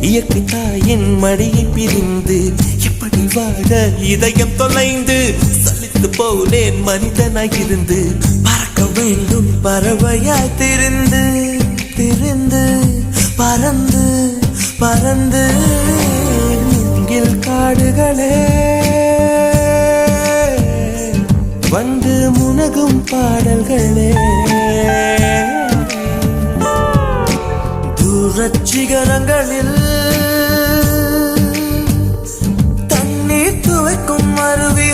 இயற்கை தாயின் மடியை பிரிந்து எப்படி வாழ இதயம் தொலைந்து சலித்து போனேன் மனிதனாய் இருந்து பறக்க வேண்டும் பறவையாய் திருந்து திருந்து பறந்து பறந்து காடுகளே. வந்து முனகும் பாடல்களே. புரட்சிகரங்களில் தண்ணீர் துவைக்கும் அருவி